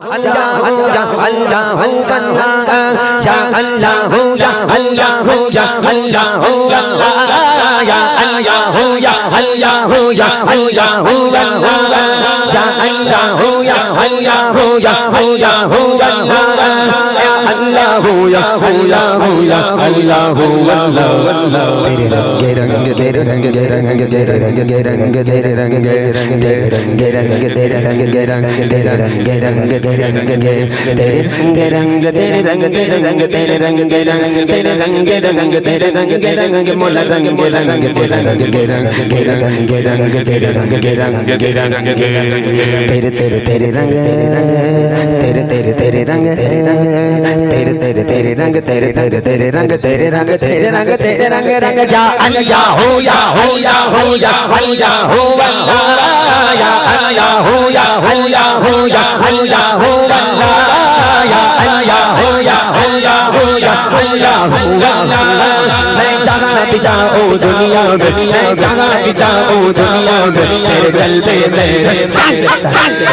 اللہ یا اللہ اللہ یا اللہ یا اللہ یا اللہ اللہ یا اللہ یا اللہ یا اللہ اللہ یا اللہ یا اللہ یا اللہ Allah ya Allah ya Allah ya Allah ya Allah Allah तेरे रंग रंग तेरे रंग रंग तेरे रंग रंग तेरे रंग तेरे रंग रंग तेरे रंग रंग तेरे रंग रंग तेरे रंग तेरे रंग रंग तेरे रंग तेरे रंग तेरे रंग रंग तेरे रंग रंग तेरे रंग रंग मोला रंग रंग तेरे रंग रंग तेरे रंग रंग तेरे रंग रंग तेरे तेरे तेरे रंग तेरे तेरे तेरे रंग तेरे तेरे तेरे रंग तेरे तेरे तेरे रंग तेरे रंग तेरे रंग तेरे रंग रंग जा अल्लाह हो या हो या हो या हो या हो अल्लाह या अल्लाह हो या हो या हो या हो या हो अल्लाह या अल्लाह हो या हो या हो या हो या हो अल्लाह मैं जहाँ भी जाऊँ दुनिया में मैं जहाँ भी जाऊँ दुनिया में तेरे जलवे मेरे संग संग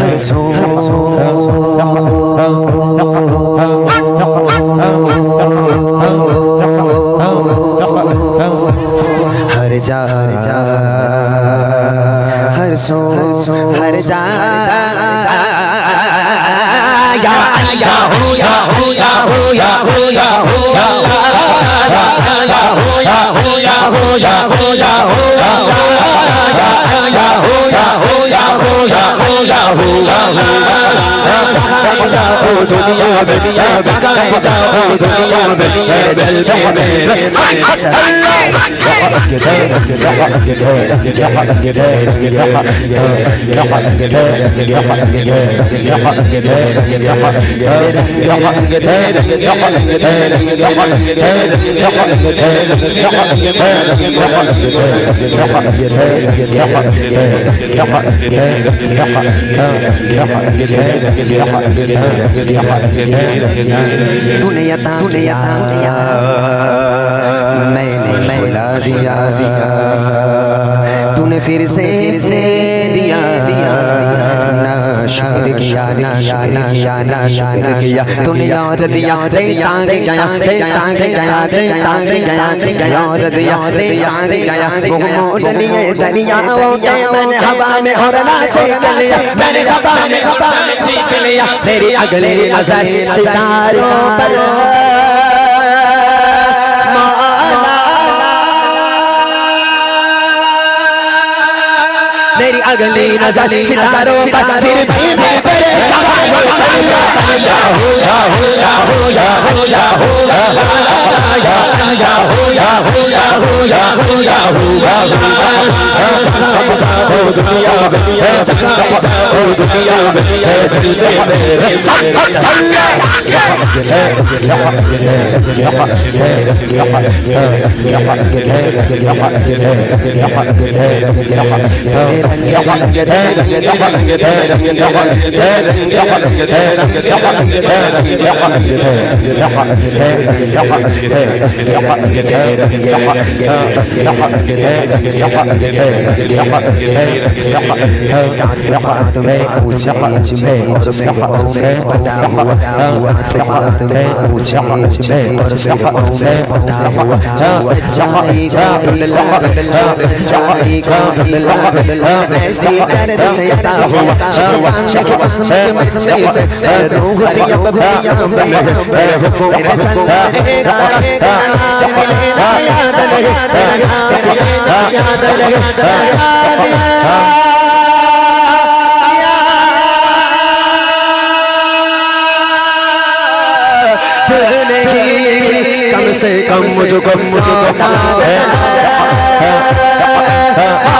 हर सो हर जा हर सो हर जा या या हो या हो या हो या हो जाओ दुनिया में जहाँ जाओ दुनिया में मेरे जलवे मेरे संग तूने यता तूने यता मैंने मैला दिया दिया। तूने फिर से दिया दिया। शुक्र किया ना शुक्र किया ना शुक्र किया तूने और दिया रे तांग गया रे तांग गया रे तांग गया रे और दिया रे तांग गया वो मोड़ लिए दरियाओं के मैंने हवा में और ना सीख लिया मैंने हवा में हवा में लिया मेरी अगली नज़र सितारों पर। मेरी अगली नजर सितारों पर फिर भी मैं परेशान या हो या हो या हो या हो या हो या या हो या हो या हो या हो या हो जहाँ जाओ दुनिया में जहाँ जाओ दुनिया में जलवे मेरे संग संग Just ऐसी दर्द से आता हूँ शर्माने की किस्मत में से करूँगा दिया बबिया मेरे को मेरा चलना है नाम मिले ना याद लगे नाम मिले ना याद लगे नाम मिले ना कम से कम मुझको मुझको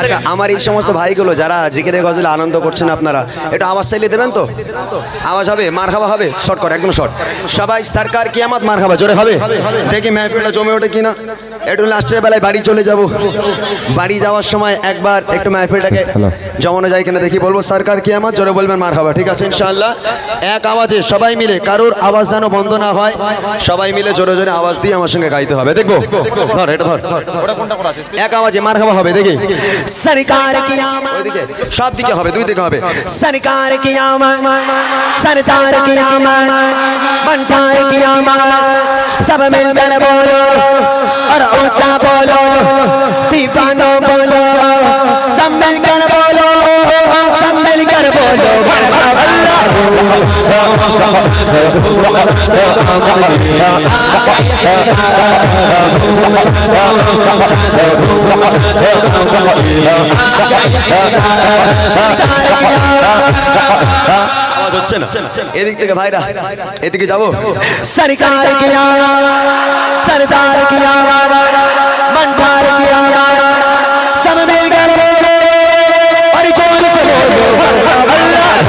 আচ্ছা আমার এই সমস্ত ভাইগুলো যারা জিকের গজলে আনন্দ করছেন আপনারা, একটু আওয়াজ চাইলে দেবেন তো? আওয়াজ হবে মার খাওয়া হবে? শর্ট কর, একদম শর্ট সবাই, সরকার কি আমার মার খাওয়া জোরে হবে? দেখি মেহফিলটা জমে ওঠে কিনা। একটু লাস্টের বেলায় বাড়ি চলে যাব। বাড়ি যাওয়ার সময় একবার একটু মেহফিলটাকে জমানো যায় কিনা দেখি বলবো সরকার কি আমার জোরে বলবেন মার খাওয়া ঠিক আছে ইনশাআল্লাহ এক আওয়াজে সবাই মিলে কারোর আওয়াজ যেন বন্ধ না হয় সবাই মিলে জোরে জোরে আওয়াজ দিয়ে আমার সঙ্গে গাইতে হবে দেখবো ধর এটা ধর এক আওয়াজে মার খাওয়া হবে দেখি सरकार की आमद ওইদিকে সব দিকে হবে দুই দিকে হবে सरकार की आमद सरदार की आमद बनकार की आमद सब मिलकर बोलो और ऊंचा बोलो दीवानो बोलो सब मिलकर बोलो सब मिलकर बोलो আওয়াজ হচ্ছে না এদিক থেকে ভাইরা এদিকে যাবো सरकार की आमद सरदार की आमद बनकार की आमद सब मिलकर बोलो Hallelujah.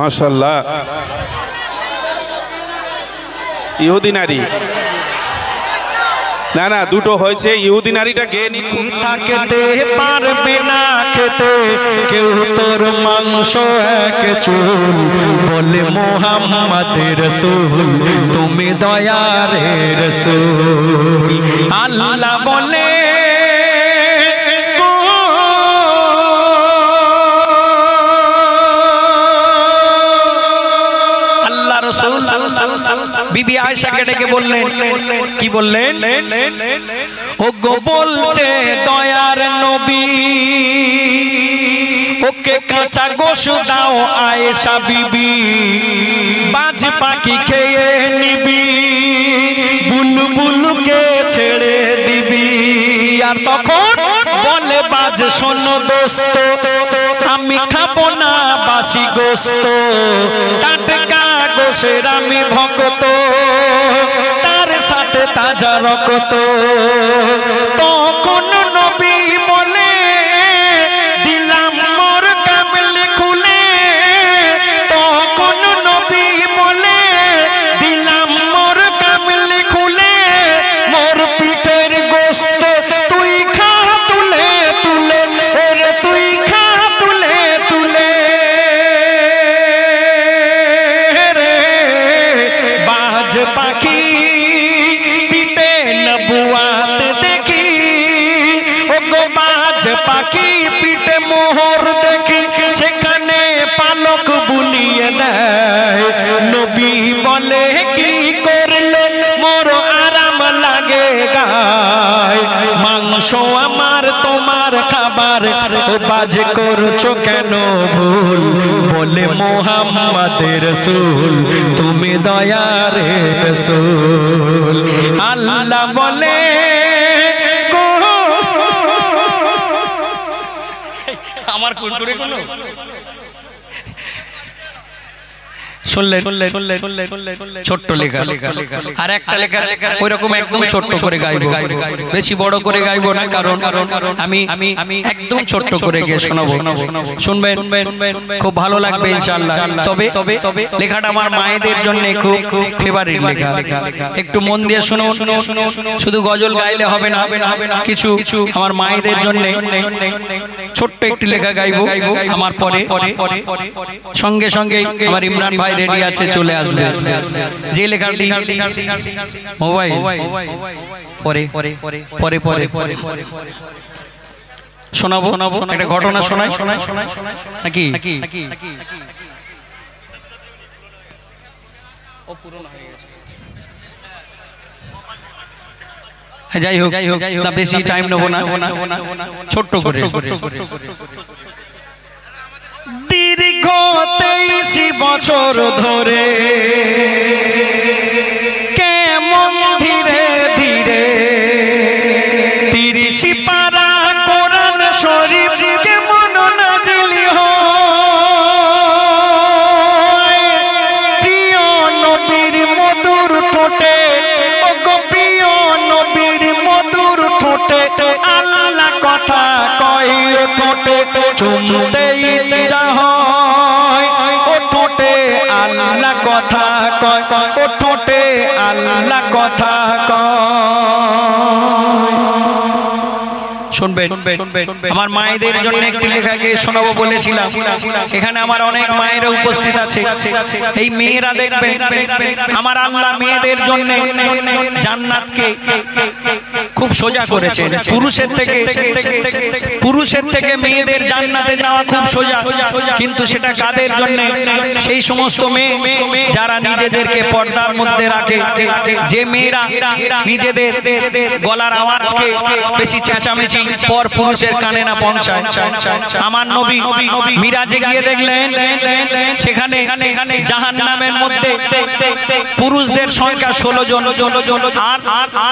মাশাল্লাহ ইহুদি নারী। না না, দুটো হয়েছে। ইহুদি নারীটা গেয়ে নি পারবে না খেতে। কেউ তোর মাংস এক চুল বলে মোহাম্মদের রসুল। তুমি দয়ারে রসুল। আল্লাহ বলে বিবি আয়সাকে ডেকে বললেন কি বললেন? ও গো বলছে দয়ার নবী ওকে কাঁচা গোশ দাও আয়েশা বিবি বাজ পাখি খেয়ে নিবি বুলবুলকে ছেড়ে দিবি। আর তখন বলে বাজ শোনো দোস্ত, আমি খাব না বাসি গোস্ত। টাটকা গোসের আমি ভক্ত, তার সাথে তাজা রকত। তখন নবী aquí. বাজ করছ কেন ভুল? বলে মোহাম্মদের সুল তুমি দয়ার সুল আল্লাহ বলে আমার কোনো? শুনলেন ছোট্ট লেখা। আর একটা লেখা ওইরকম একদম ছোট্ট করে গাইবো। বেশি বড় করে গাইবো না কারণ আমি আমি একদম ছোট্ট করে গিয়ে শোনাবো শুনবেন খুব ভালো লাগবে ইনশাআল্লাহ। তবে তবে লেখাটা আমার মায়েদের জন্য খুব খুব ফেভারিট লেখা। একটু মন দিয়ে শোনো শুধু গজল গাইলে হবে না। কিছু আমার মায়েদের জন্য ছোট্ট একটি লেখা গাইবো। আমার পরে। সঙ্গে সঙ্গে আমার ইমরান ভাই রেডি আছে চলে আসবে যে লেখাটি মোবাইল পরে পরে পরে পরে পরে শোনাবো শোনাবো একটা ঘটনা শোনাই শোনাই নাকি হ্যাঁ, যাই হোক যাই হোক তা বেশি টাইম নেব না ছোট্ট করে দীর্ঘ তেইশ বছর ধরে। কেমন ধীরে ধীরে। তিরিশ পারা কোরআন শরীফ কেমন নাজিলি প্রিয় নবীর মধুর ঠোঁটে ও প্রিয় নবীর মধুর ঠোঁটে, আল্লাহ কথা কয় ঠোঁটে চুমতে কয় ও ঠোঁটে আল্লাহ কথা। আমার মায়েদের জন্য একটি লেখাকে শোনাবো বলেছিলাম। এখানে আমার অনেক মায়েরা উপস্থিত আছে। এই মেয়েরা দেখবেন আমার আল্লাহ মেয়েদের জন্য জান্নাতকে খুব সোজা করেছেন। পুরুষের থেকে পুরুষের থেকে মেয়েদের জান্নাতে যাওয়া খুব সোজা। কিন্তু সেটা কাদের জন্য? সেই সমস্ত মেয়ে যারা নিজেদেরকে পর্দার মধ্যে রাখে। যে মেয়েরা নিজেদের গলার আওয়াজকে বেশি চেঁচামেচি পর পুরুষের কানে না পৌঁছায়। আমার নবী মিরাজে গিয়ে দেখলেন, সেখানে জাহান নামের মধ্যে পুরুষদের সংখ্যা ষোলো জন আর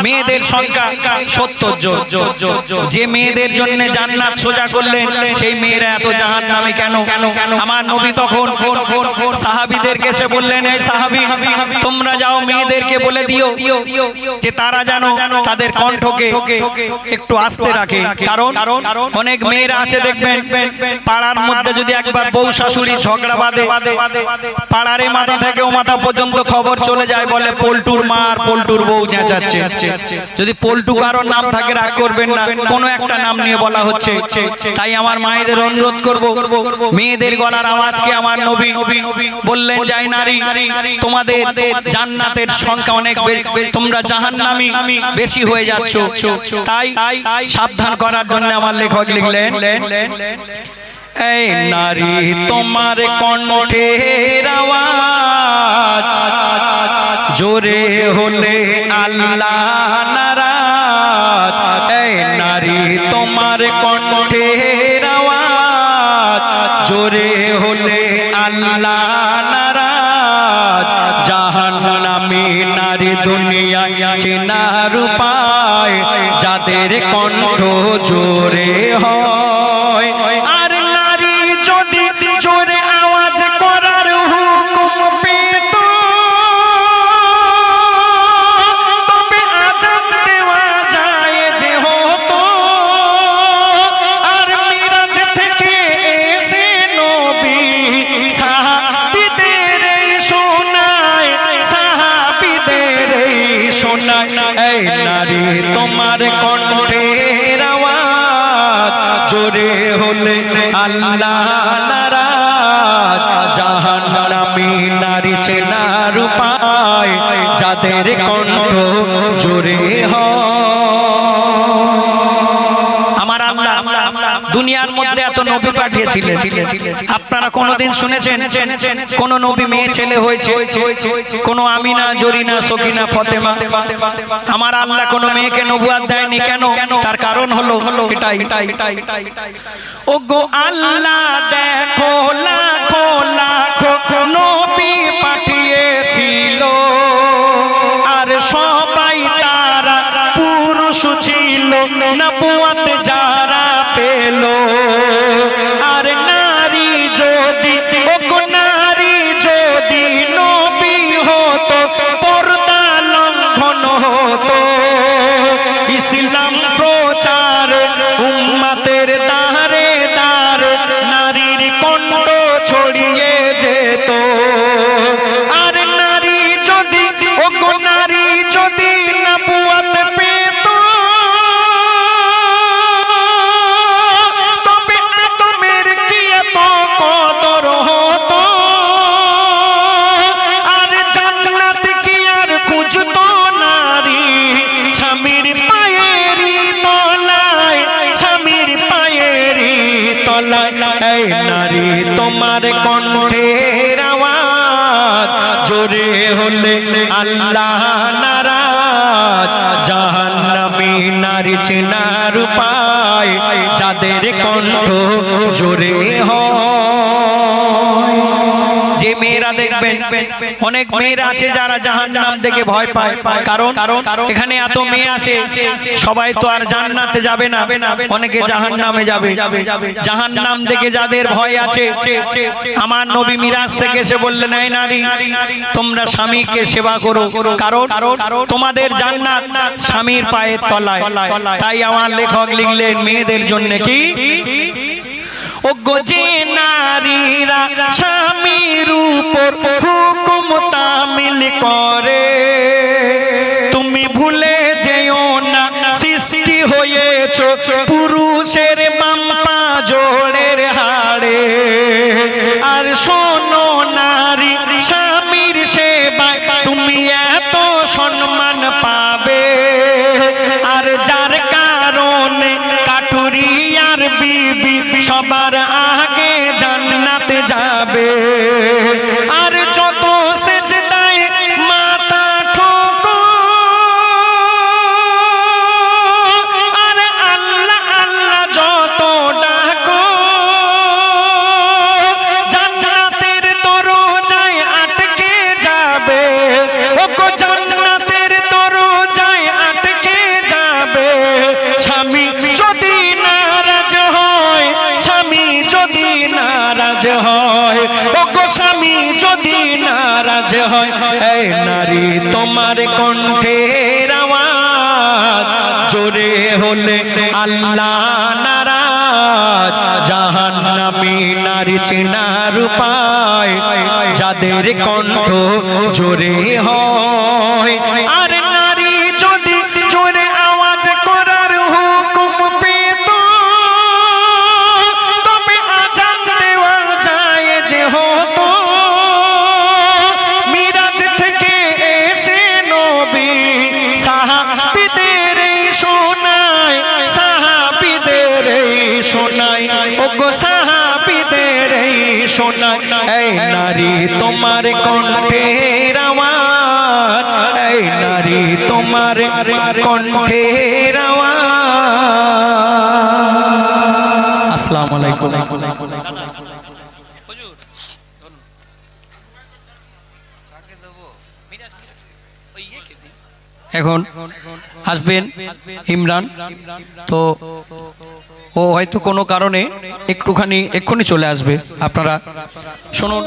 মেয়েদের সংখ্যা সত্তর জন। যে মেয়েদের জন্য জান্নাত সোজা করলেন, সেই মেয়েরা এত জাহান নামে কেন? আমার নবী তখন সাহাবিদেরকে এসে বললেন, এই সাহাবি, তোমরা যাও মেয়েদেরকে বলে দিও যে তারা যেন তাদের কণ্ঠকে একটু আস্তে রাখে। কারণ অনেক মেয়েরা আছে দেখবেন পাড়ার মধ্যে যদি একবার বউ শাশুড়ি ঝগড়া বাঁধে পাড়ারে মাথা থেকে ও মাথা পর্যন্ত খবর চলে যায় বলে পল্টুর মা আর পল্টুর বউ চেঁচাচ্ছে। যদি পল্টু কারোর নাম থাকে রাগ করবেন না। কোনো একটা নাম নিয়ে বলা হচ্ছে। তাই আমার মায়েদের অনুরোধ করব। মেয়েদের গলার আওয়াজকে আমার নবী? বললেন যাই নারী তোমাদের জান্নাতের সংখ্যা অনেক তোমরা জাহান্নামী বেশি হয়ে যাচ্ছ। তাই সাবধান করার জন্য আমার লেখক লিখলেন, এই নারী তোমার কণ্ঠের আওয়াজ, জোরে হলে আল্লাহ নারাজ। এই নারী তোমার কণ্ঠের আওয়াজ, জোরে যদি আপনারা কোনোদিন শুনেছেন? কোন নবী মেয়ে ছেলে হয়েছে? কোন আমিনা, জরিনা, সকিনা, ফতেমা? আমার আল্লাহ কোন মেয়েকে নবুয়াত দেয়নি কেন? তার কারণ হলো এটাই। ও গো আল্লাহ দেখো, লাখো লাখো নবী পাঠিয়েছিল। আর সবাই তারা পুরুষ ছিল, নবুয়াত কণ্ঠ জোরে হয়। দেখবেন অনেক মেয়েরা আছে যারা জাহান নাম দেখে ভয় পায়। কারণ এখানে এত মেয়ে আসে সবাই তো আর জান্নাতে যাবে না। অনেকে জাহান নামে যাবে। জাহান নাম দেখে যাদের ভয় আছে, আমার নবী মিরাজ থেকে এসে বললেন, এই নারী, তোমরা স্বামীকে সেবা করো। কারণ তোমাদের জান্নাত স্বামীর পায়ের তলায়। তাই আমার লেখক লিখলেন, মেয়েদের জন্য কি? ও গো যে নারীরা স্বামীর উপর হুকুম তামিল করে, তুমি ভুলে যেও না, সৃষ্টি হয়েছ, পুরুষের বাম্পা জোড়ের এই নারী, তোমার আওয়াজ জোরে হলে আল্লাহ নারাজ। জাহান জাহান্নামী নারী চেনার উপায়, যাদের কণ্ঠ জোরে হয় শোনায় এই নারী তোমার কণ্ঠের আওয়াজ, এই নারী তোমার আসসালামু আলাইকুম। এখন আসবেন ইমরান। তো ও হয়তো কোনো কারণে একটুখানি এক্ষুনি চলে আসবে। আপনারা শুনুন।